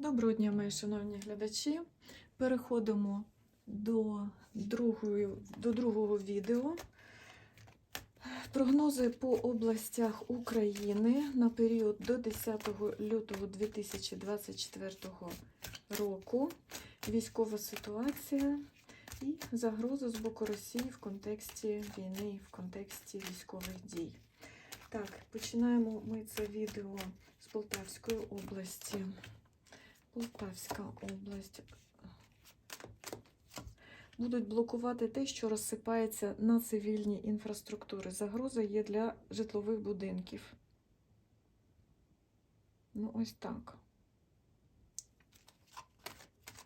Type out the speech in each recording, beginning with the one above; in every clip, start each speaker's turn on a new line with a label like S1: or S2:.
S1: Доброго дня, мої шановні глядачі. Переходимо до, другої, до другого відео. Прогнози по областях України на період до 10 лютого 2024 року. Військова ситуація і загроза з боку Росії в контексті війни і в контексті військових дій. Так, починаємо ми це відео з Полтавської області. Полтавська область. Будуть блокувати те, що розсипається на цивільній інфраструктури. Загроза є для житлових будинків. Ну, ось так.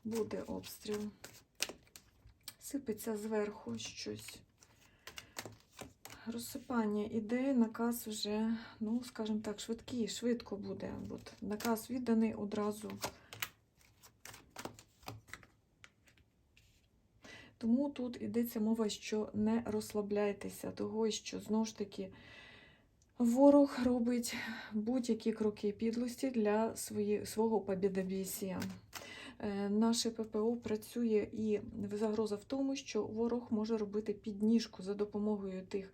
S1: Буде обстріл. Сипеться зверху щось. Розсипання ідеї, наказ вже, ну, скажімо так, швидкий, швидко буде. От наказ відданий одразу. Тому тут йдеться мова, що не розслабляйтеся, того, що знову ж таки ворог робить будь-які кроки підлості для свої, свого побідобісія. Е, Наше ППО працює і загроза в тому, що ворог може робити підніжку за допомогою тих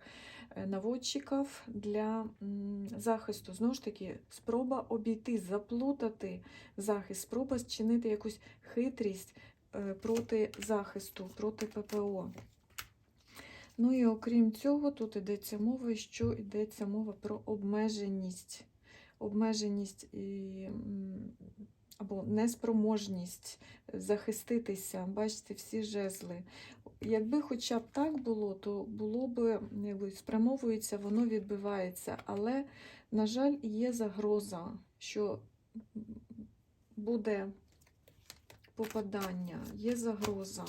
S1: е, наводчиків для захисту. Знову ж таки, спроба обійти, заплутати захист, спроба зчинити якусь хитрість проти захисту, проти ППО. Ну і окрім цього, тут йдеться мова, що йдеться мова про обмеженість. Обмеженість і, або неспроможність захиститися. Бачите, всі жезли. Якби хоча б так було, то було б якби, спрямовується, воно відбивається. Але, на жаль, є загроза, що буде попадання, є загроза.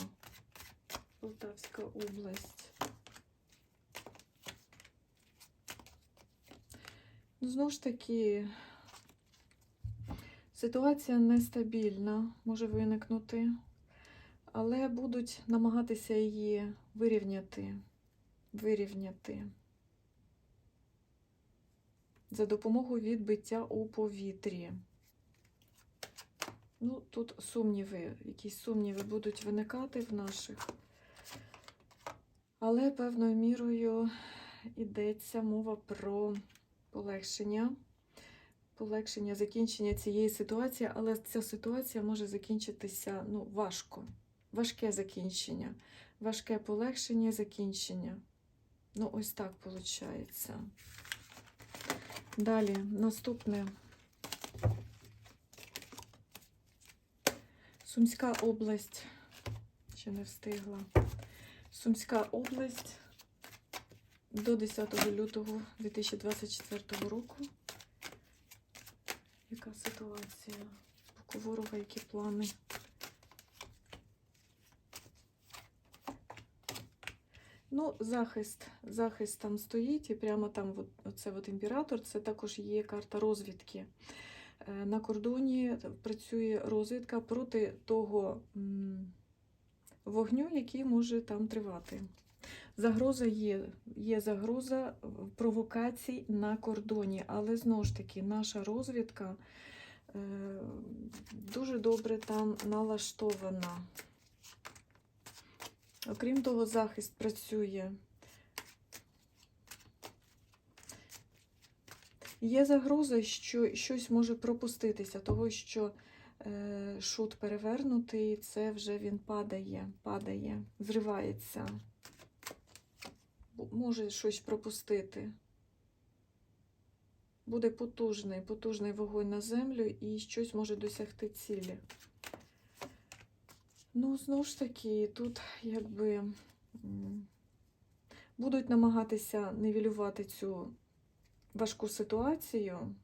S1: Полтавська область. Ну, знову ж таки, ситуація нестабільна може виникнути, але будуть намагатися її вирівняти, вирівняти за допомогою відбиття у повітрі. Ну, тут сумніви, якісь сумніви будуть виникати в наших, але певною мірою йдеться мова про полегшення, полегшення, закінчення цієї ситуації, але ця ситуація може закінчитися ну, важко. Важке закінчення, важке полегшення, закінчення. Ну, ось так виходить. Далі, наступне. Сумська область. Ще не встигла. Сумська область до 10 лютого 2024 року. Яка ситуація? Боку ворога, які плани? Ну, захист. Захист там стоїть, і прямо там от, оце от імператор, це також є карта розвідки. Е, На кордоні працює розвідка проти того вогню, який може там тривати. Загроза є, є загроза провокацій на кордоні, але знову ж таки, наша розвідка е, дуже добре там налаштована. Окрім того, захист працює. Є загроза, що щось може пропуститися, того, що е, шут перевернутий, це вже він падає, падає, зривається. Може щось пропустити. Буде потужний, потужний вогонь на землю і щось може досягти цілі. Ну, знову ж таки, тут якби будуть намагатися нівелювати цю важку ситуацію,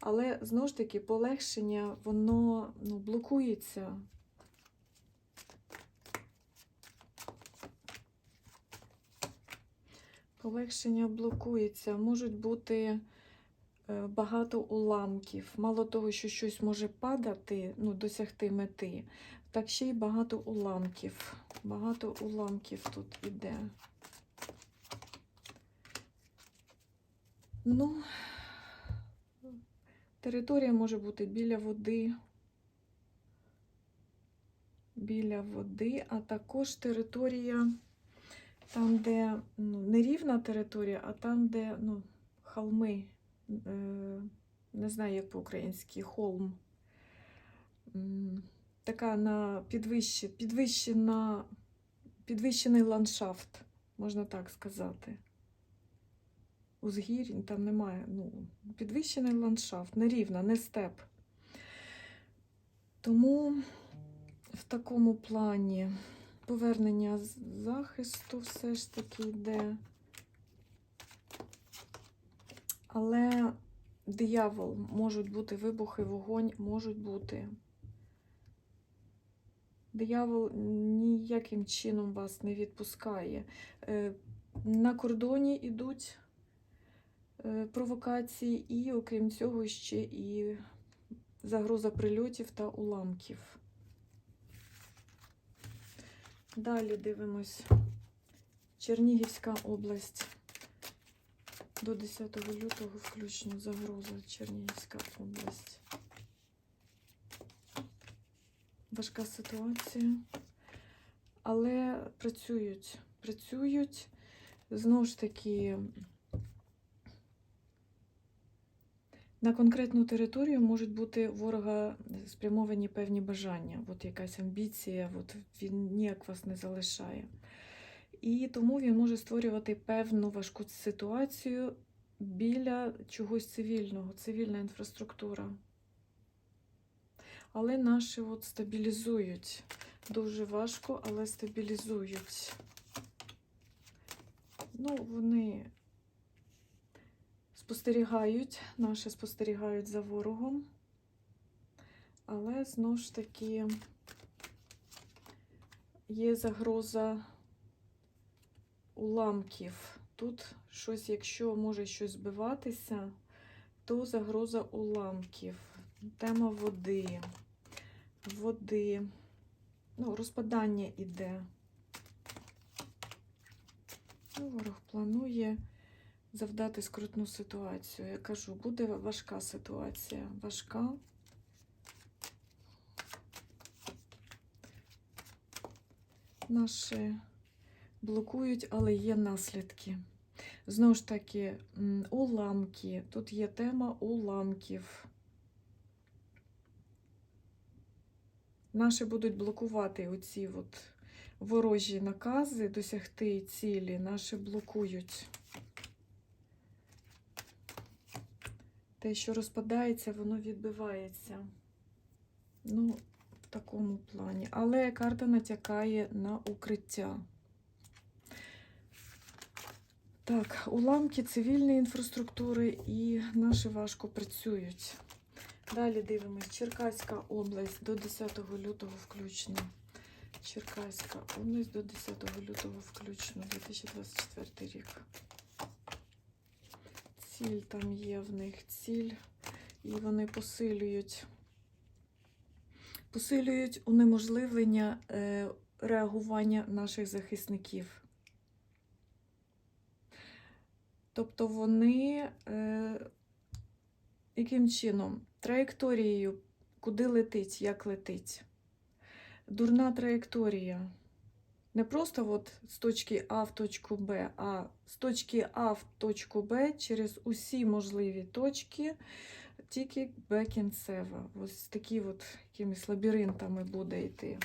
S1: але знову ж таки полегшення, воно ну, блокується. Полегшення блокується, можуть бути е, багато уламків. Мало того, що щось може падати, ну, досягти мети, так ще й багато уламків. Багато уламків тут іде. Ну, територія може бути біля води, біля води, а також територія, там, де ну, не рівна територія, а там, де ну, холми, е, не знаю, як по-українськи, холм. Така на підвищена, підвищений ландшафт, можна так сказати. Узгір'їн там немає. Ну, підвищений ландшафт, не рівна, не степ. Тому в такому плані повернення захисту все ж таки йде. Але диявол, можуть бути вибухи, вогонь, можуть бути. Диявол ніяким чином вас не відпускає. Е, На кордоні йдуть е, провокації, і окрім цього ще і загроза прильотів та уламків. Далі дивимось. Чернігівська область. До 10 лютого включно загроза Чернігівська область. Важка ситуація. Але працюють. Працюють. Знову ж таки, на конкретну територію можуть бути ворога спрямовані певні бажання, от якась амбіція, от він ніяк вас не залишає. І тому він може створювати певну важку ситуацію біля чогось цивільного, цивільна інфраструктура. Але наші от стабілізують. Дуже важко, але стабілізують. Ну, вони спостерігають, наші спостерігають за ворогом. Але знову ж таки є загроза уламків. Тут щось, якщо може щось збиватися, то загроза уламків. Тема води. Води. Ну, розпадання іде. Ну, ворог планує завдати скрутну ситуацію. Я кажу, буде важка ситуація. Важка. Наші блокують, але є наслідки. Знову ж таки, уламки. Тут є тема уламків. Наші будуть блокувати оці от ворожі накази, досягти цілі. Наші блокують. Те, що розпадається, воно відбивається. Ну, в такому плані. Але карта натякає на укриття. Так, уламки цивільної інфраструктури і наші важко працюють. Далі дивимось. Черкаська область до 10 лютого включно. Черкаська область до 10 лютого включно 2024 рік. Ціль там є в них ціль, і вони посилюють, посилюють унеможливлення е, реагування наших захисників. Тобто вони е, яким чином? Траєкторією, куди летить, як летить. Дурна траєкторія. Не просто от з точки А в точку Б, а з точки А в точку Б через усі можливі точки, тільки Б кінцева. Ось такі от якимись лабіринтами буде йти.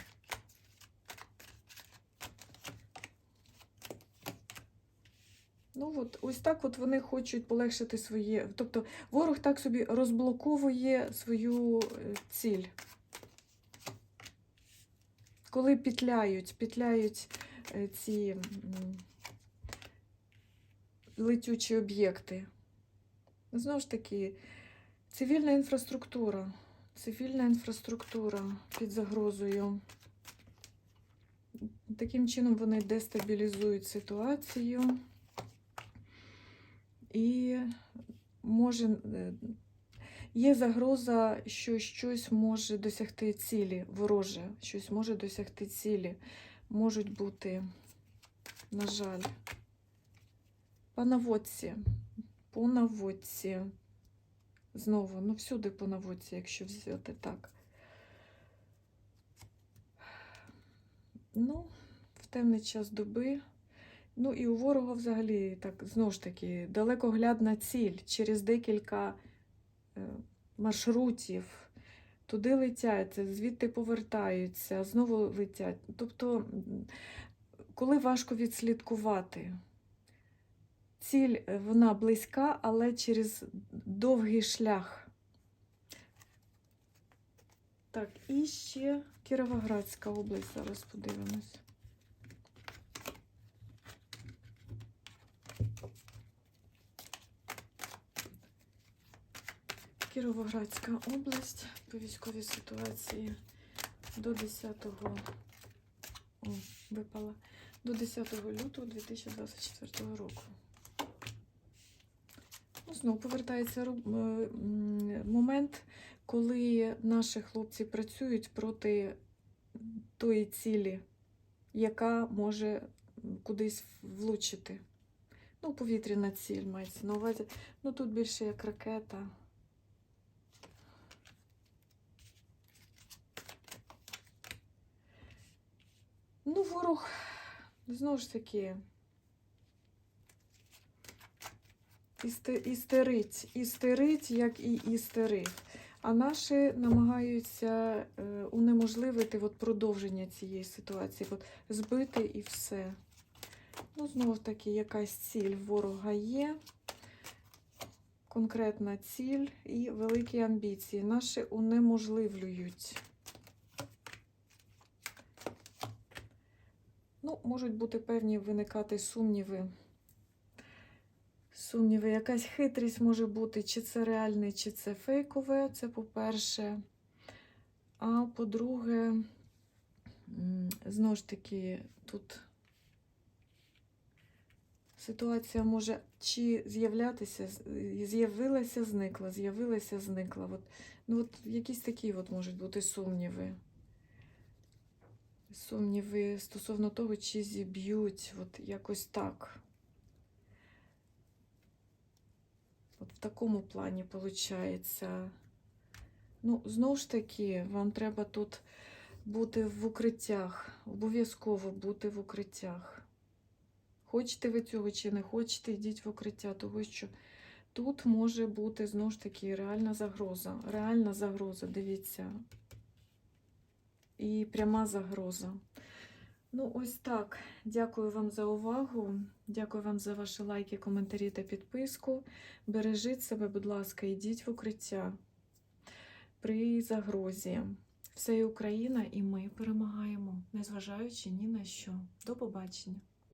S1: Ну, от, ось так от вони хочуть полегшити своє. Тобто ворог так собі розблоковує свою е, ціль. Коли петляють, петляють е, ці летючі об'єкти. Знову ж таки, цивільна інфраструктура. Цивільна інфраструктура під загрозою. Таким чином вони дестабілізують ситуацію. І може е, є загроза, що щось може досягти цілі, вороже, щось може досягти цілі. Можуть бути, на жаль, по наводці, по наводці. Знову, ну всюди по наводці, якщо взяти так. Ну, в темний час доби. Ну і у ворога взагалі, так, знову ж таки, далекоглядна ціль через декілька маршрутів. Туди летять, звідти повертаються, знову летять. Тобто, коли важко відслідкувати, ціль е, вона близька, але через довгий шлях. Так, і ще Кіровоградська область, зараз подивимось. Кіровоградська область по військовій ситуації до 10 О, випала до 10 лютого 2024 року. Ну, знову повертається момент, коли наші хлопці працюють проти тої цілі, яка може кудись влучити. Ну, повітряна ціль мається на увазі. Ну, тут більше як ракета. Ну, ворог, знову ж таки, істе- істерить, істерить, як і істерив. А наші намагаються е, унеможливити от продовження цієї ситуації, от збити і все. Ну, знову ж таки, якась ціль ворога є, конкретна ціль і великі амбіції. Наші унеможливлюють. Ну, можуть бути певні виникати сумніви. Сумніви, якась хитрість може бути, чи це реальне, чи це фейкове, це по-перше. А по-друге, знову ж таки, тут ситуація може чи з'являтися, з'явилася, зникла, з'явилася, зникла. От, ну, от якісь такі от можуть бути сумніви. Сумніви стосовно того, чи зіб'ють, от якось так. От в такому плані виходить. Ну, знову ж таки, вам треба тут бути в укриттях. Обов'язково бути в укриттях. Хочете ви цього чи не хочете, йдіть в укриття, тому що тут може бути знову ж таки реальна загроза. Реальна загроза, дивіться. І пряма загроза. Ну, ось так. Дякую вам за увагу. Дякую вам за ваші лайки, коментарі та підписку. Бережіть себе, будь ласка, йдіть в укриття при загрозі. Все і Україна, і ми перемагаємо, незважаючи ні на що. До побачення.